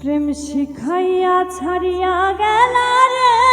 প্রেম শিখাইয়া ছাড়িয়া গেল রে।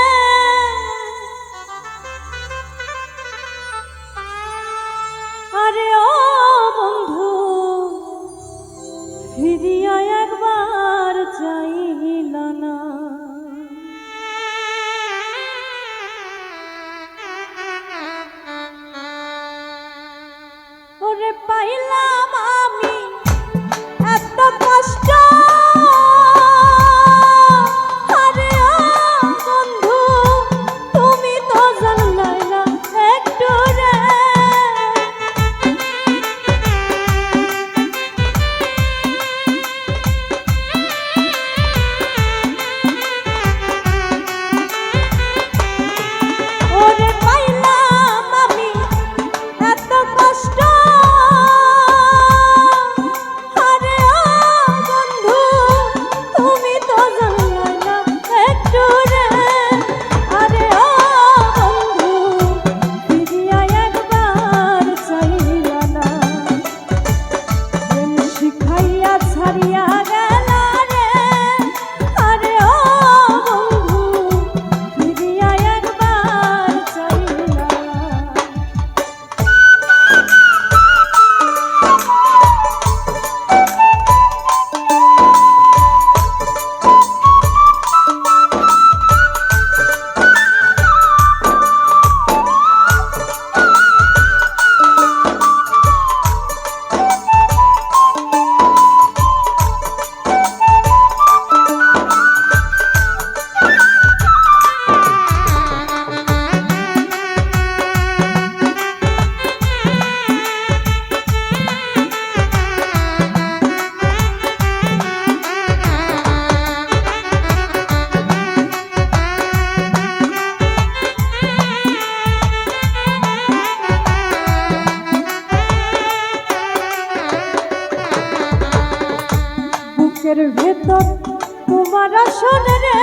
তোমার আসনে রে,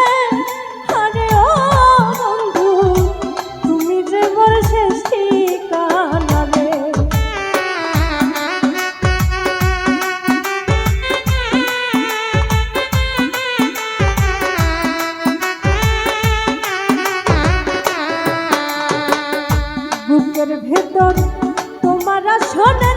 আরে ও বন্ধু, তুমি যে মোর শেষ ঠিকানা রে। বুকের ভেতর তোমার আসনে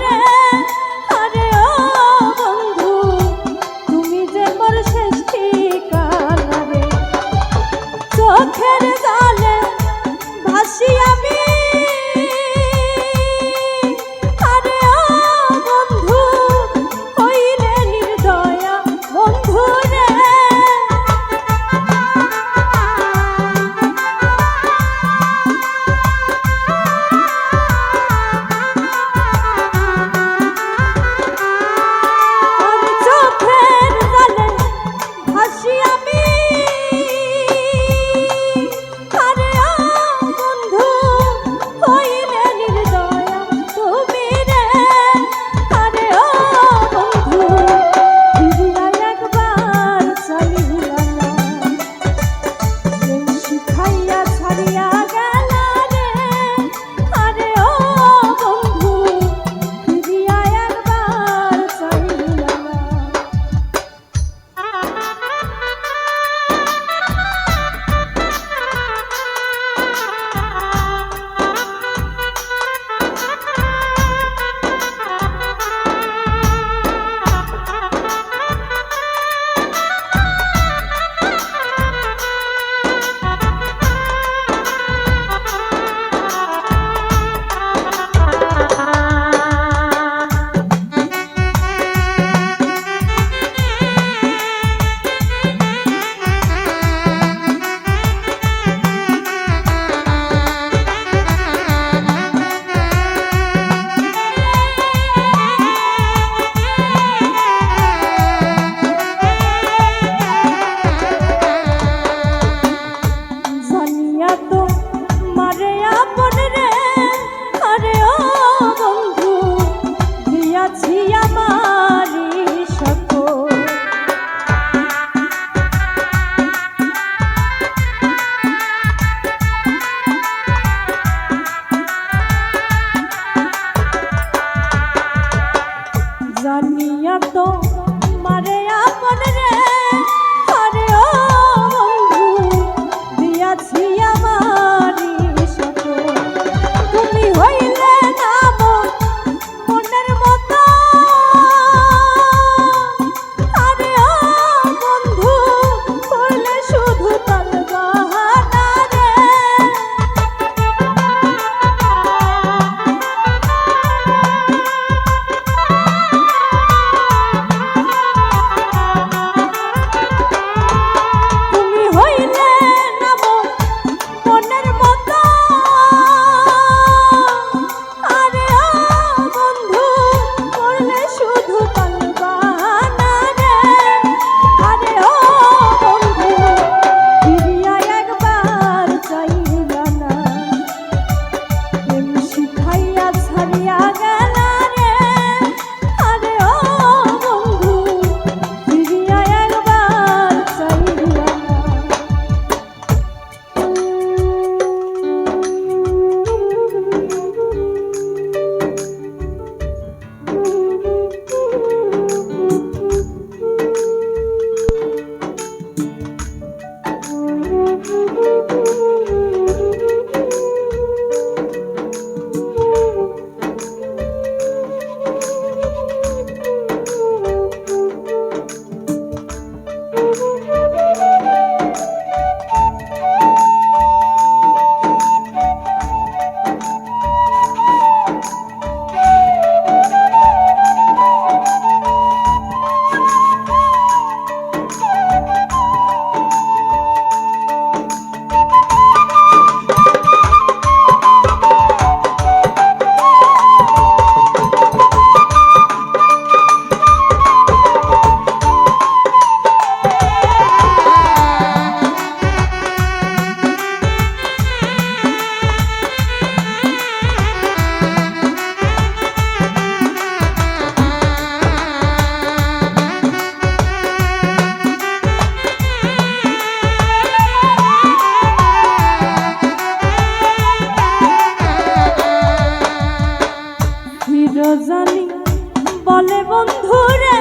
বলে বন্ধু রে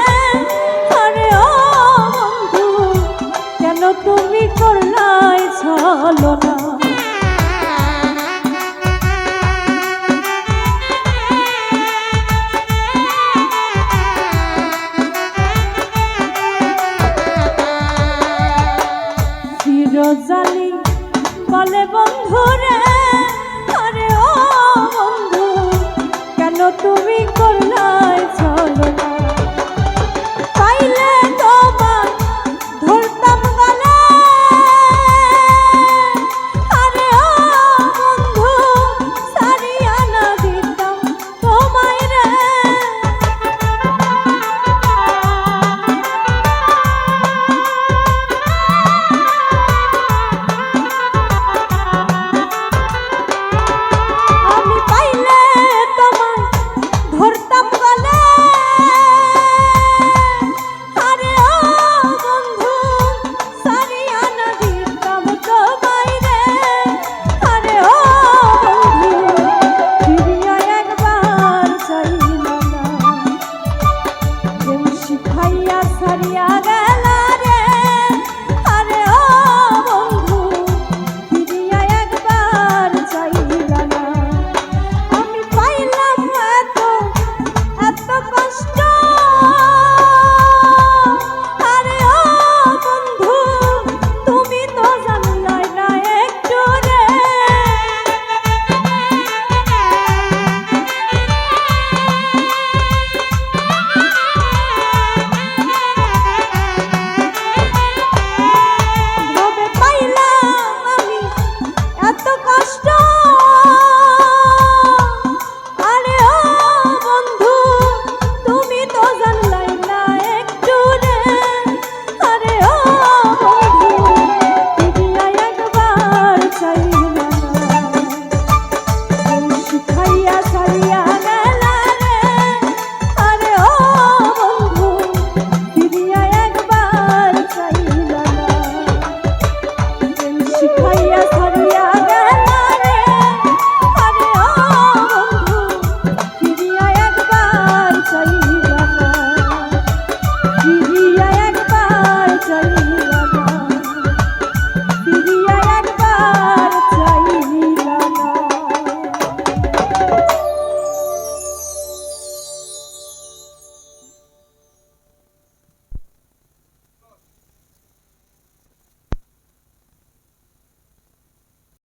আরে ও বন্ধু কেন তুমি করলাই চলো না? বলে বন্ধুরে